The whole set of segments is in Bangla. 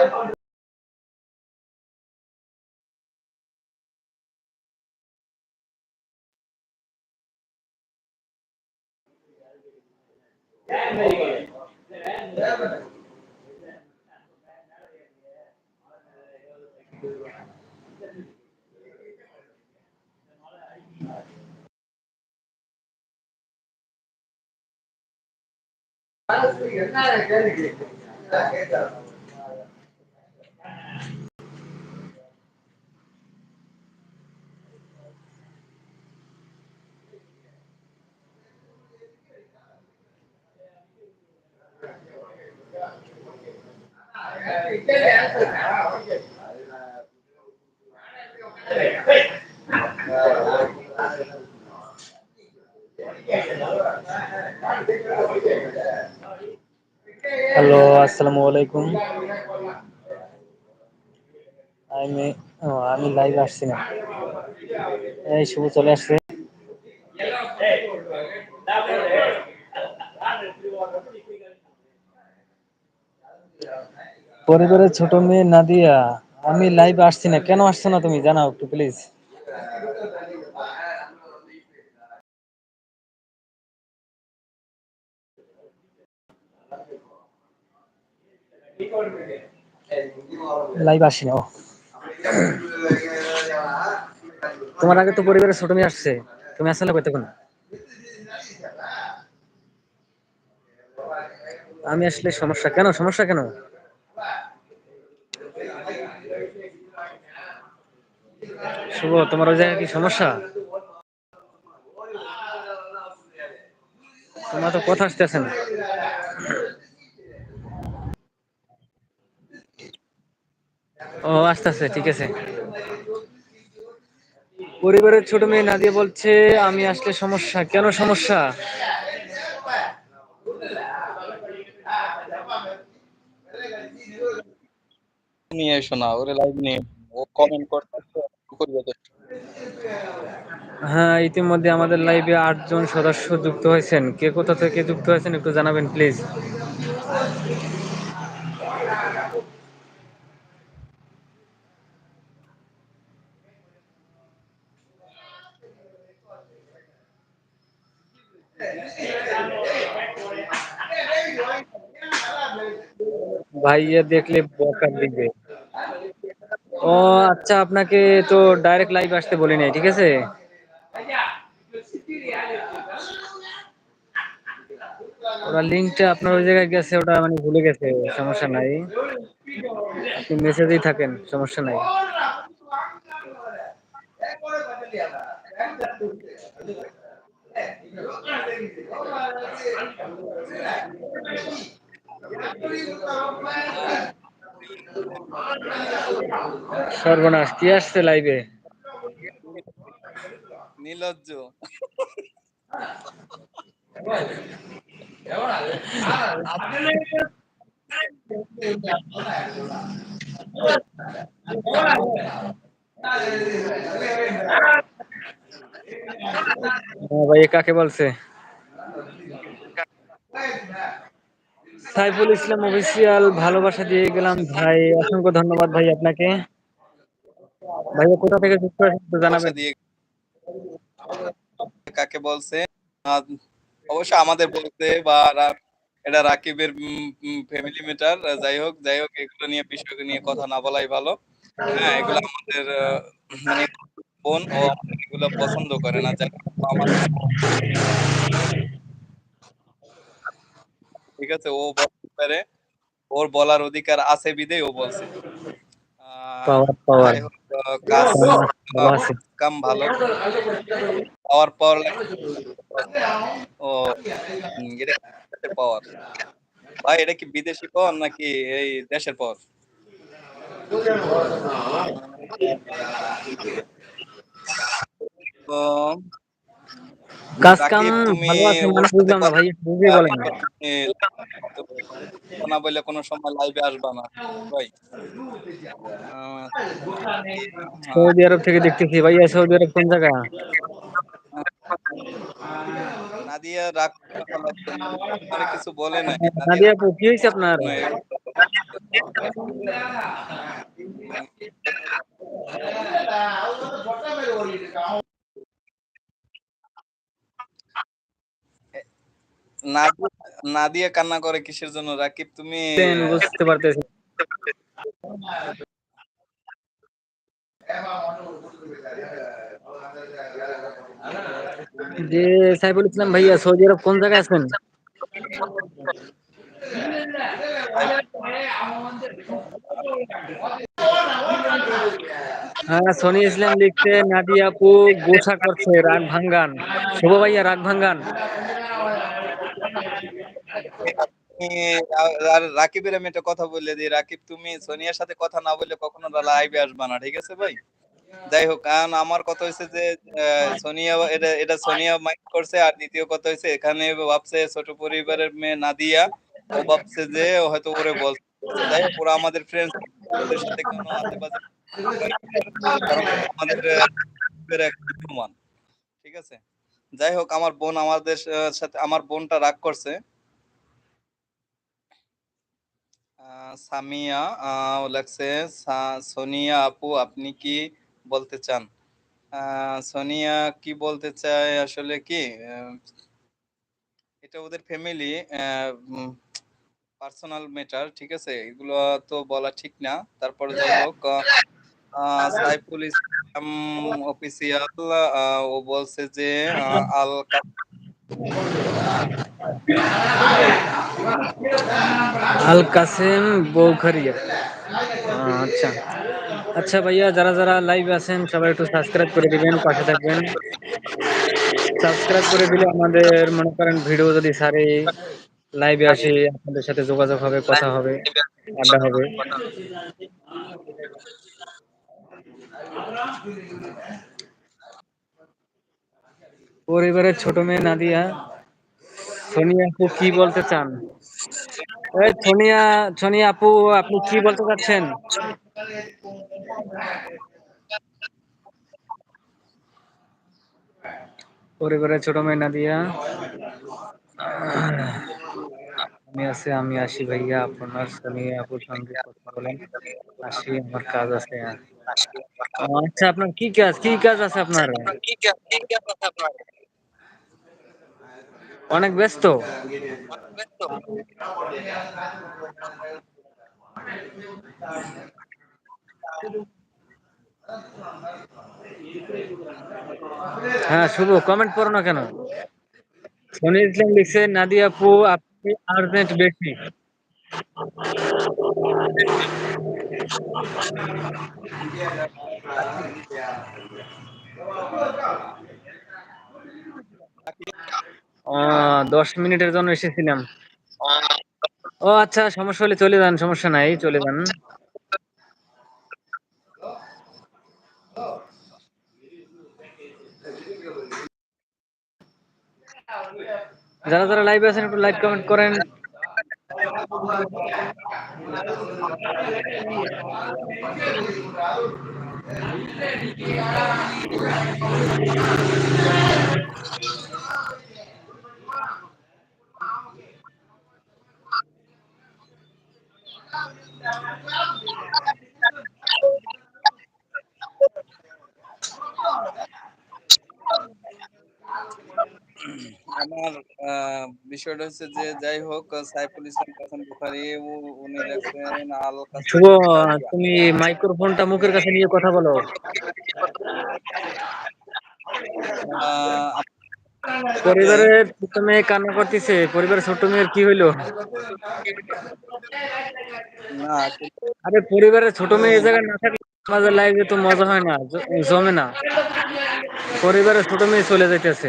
முடியாது என்ன கேள்வி கேட்க হ্যালো আসসালামু আলাইকুম আমি আমি লাইভ আসছি না। এই শুভ চলে আসছে। পরিবারের ছোট মেয়ে নাদিয়া, আমি লাইভ আসছি না। কেন আসছো না তুমি? জানাও একটু প্লিজ লাইভ আসি না। তোমার আগে তো পরিবারের ছোট মেয়ে আসছে। তুমি আসলে কতক্ষণ আমি আসলে সমস্যা, কেন? সমস্যা কেন? শুভ, তোমার ওই জায়গায় কি সমস্যা? তোমার তো কথা আসতেছে না। ও আস্তে আস্তে ঠিক আছে। পরিবারের ছোট মেয়ে নাদিয়া বলছে, আমি আসলে সমস্যা। কেন সমস্যা? নিয়ে এসো না, ওরে লাইভ নিয়ে ও কমেন্ট করতেছে। হ্যাঁ ইতিমধ্যে আমাদের লাইভে আটজন সদস্য যুক্ত হয়েছেন। কে কোথা থেকে যুক্ত হয়েছেন একটু জানাবেন প্লিজ ভাইয়া দেখলে বকা দিবে। ও আচ্ছা আপনাকে তো ডাইরেক্ট লাইভ আসতে বলি নাই, ঠিক আছে? ওরা লিঙ্কটা আপনার ওই জায়গায় গেছে, ওটা মানে ভুলে গেছে, সমস্যা নাই। আপনি মেসেজেই থাকেন, সমস্যা নাই। সর্বনাশ কি আসছে লাইভে নির্লজ্জ হ্যাঁ ভাই কাকে বলছে? সাইফুল ইসলাম অফিসিয়াল ভালোবাসা দিয়ে গেলাম। ভাই, অসংখ্য ধন্যবাদ ভাই আপনাকে। ভাইয়া কোথা থেকে যুক্ত জানাবেন। কাকে বলছে? অবশ্য আমাদের বলতে বা এটা রাকিবের ফ্যামিলি ম্যাটার যাই হোক যাই হোক, এগুলো নিয়ে বিষয় নিয়ে কথা না বলাই ভালো। হ্যাঁ এগুলো আমাদের মানে বোন, ও এগুলো পছন্দ করে না। যাই ঠিক আছে? ও বলতে পারে। ওর বলার অধিকার আছে বিদে ও বলছে। পাওয়ার পাওয়ার কাম ভালো। পাওয়ার পর ও এটা পাওয়ার ভাই এটা কি বিদেশি পাওয়ার নাকি এই দেশের পাওয়ার তো কাজ কাম ভালো আছে মানে বুঝলাম না ভাই একটু বলেন। না। বললে কোনো সময় লাইভে আসবা না ভাই। হ্যাঁ সৌদি আরব থেকে দেখতেছি সৌদি আরব কোন জায়গা? নাদিয়া রাগ কিছু বলে নাই। নাদিয়া নাদিয়া আপু কি হয়েছে আপনার? নাদিয়া নাদিয়া কান্না করে কিসের জন্য? রাকিব, তুমি বুঝতে পারতেছি। যে সাইফুল ইসলাম ভাইয়া সৌদি আরব কোন জায়গায় আছেন? হ্যাঁ সোনি ইসলাম লিখছে, নাদিয়া আপু গোসা করছে, রাগ ভাঙ্গান। শুভ ভাইয়া, রাগ ভাঙ্গান। রাকিবের আমি একটা কথা বলে দিই। রাকিব, তুমি সোনিয়ার সাথে কথা না বললে কখনো লাইভে আসবা না, ঠিক আছে ভাই? যাই হোক, কারণ আমার কথা হয়েছে যে সোনিয়া, এটা এটা সোনিয়া করছে, আর দ্বিতীয় কথা হয়েছে এখানে ভাবছে ছোট পরিবারের মেয়ে নাদিয়া। ও ভাবছে যে হয়তো ওরে বলছে। যাই হোক আমাদের ফ্রেন্ডস ওদের সাথে কোনো কারণ আমাদের ঠিক আছে? যাই হোক, আমার বোন আমাদের সাথে আমার বোনটা রাগ করছে। সামিয়া লাগছে সোনিয়া আপু, আপনি কি বলতে চান? সোনিয়া কি বলতে চায় আসলে কি? এটা ওদের ফ্যামিলি পার্সোনাল ম্যাটার ঠিক আছে? এগুলো তো বলা ঠিক না। তারপরে যাই হোক সাইফুল ইসলাম অফিসিয়াল ও বলছে যে আল আল কাসেম বৌখারিয়া। আচ্ছা। আচ্ছা ভাইয়া যারা যারা লাইভ আছেন সবাই একটু সাবস্ক্রাইব করে দিবেন পাশে থাকবেন। সাবস্ক্রাইব করে দিলে আমাদের মনে করেন ভিডিও যদি সারে লাইভে আসি আপনাদের সাথে যোগাযোগ হবে কথা হবে আড্ডা হবে। পরিবারের ছোট মেয়ে নাদিয়া। সোনিয়া আপু কি বলতে চান? এই সোনিয়া সোনিয়া আপু, আপনি কি বলতে চাচ্ছেন? পরিবারের ছোট মেয়ে নাদিয়া। আমি আছি আমি আসি ভাইয়া আপনার সোনিয়া আপুর সঙ্গে কথা বলেন আসি আমার কাজ আছে আচ্ছা আপনার কি কাজ কি কাজ আছে আপনার অনেক ব্যস্ত হ্যাঁ শুভ কমেন্ট করো না কেন সোনি ইসলাম লিখছে নাদিয়া আপু আপনি আর্জেন্ট বেশি। দশ মিনিটের জন্য এসেছিলাম। ও আচ্ছা সমস্যা হলে চলে যান, সমস্যা নাই, চলে যান। যারা যারা লাইভে আছেন একটু লাইভ কমেন্ট করেন। আমার আহ, বিষয়টা হচ্ছে যে যাই হোক সাইফুল ইসলাম হাসান বুখারী উনি লেখছেন আল শুভ তুমি মাইক্রোফোনটা মুখের কাছে নিয়ে কথা বলো। পরিবারের ছোট মেয়ে কান্না করতেছে পরিবারের ছোট মেয়ের কি হইল? না আরে পরিবারের ছোট মেয়ে এই জায়গায় না থাকলে আমাদের লাইভে তো মজা হয় না জমে না। পরিবারের ছোট মেয়ে চলে যাইতেছে।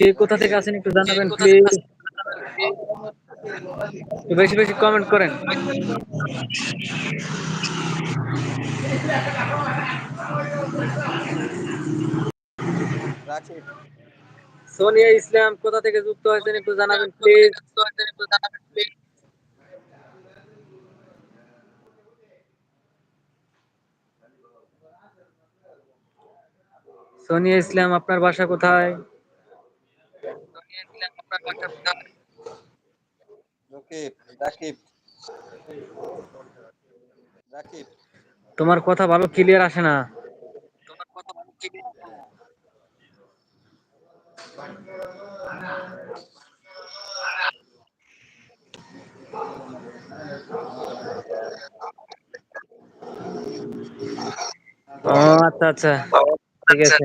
কি কোথা থেকে আছেন একটু জানাবেন প্লিজ বেশি বেশি কমেন্ট করেন। সোনিয়া ইসলাম কোথা থেকে যুক্ত হয়েছেন একটু জানাবেন প্লিজ সোনিয়া ইসলাম আপনার বাসা কোথায়? তোমার কথা ভালো ক্লিয়ার আসে না। ও আচ্ছা আচ্ছা। ঠিক আছে।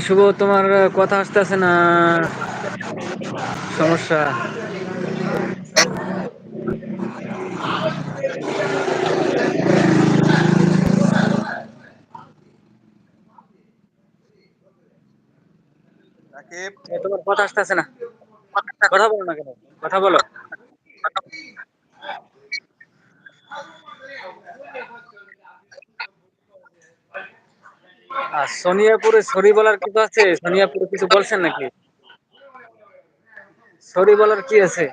শুভ তোমার কথা আসতেছে না। সমস্যা। তোমার কথা আসতেছে না কথা বলো না কেন কথা বলো আর সোনিয়াপুরে সরি বলার কিছু আছে সোনিয়াপুরে কিছু বলছেন নাকি সরি বলার কি আছে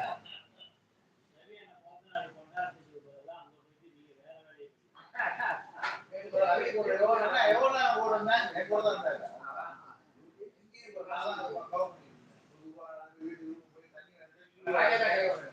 Vai, vai, vai.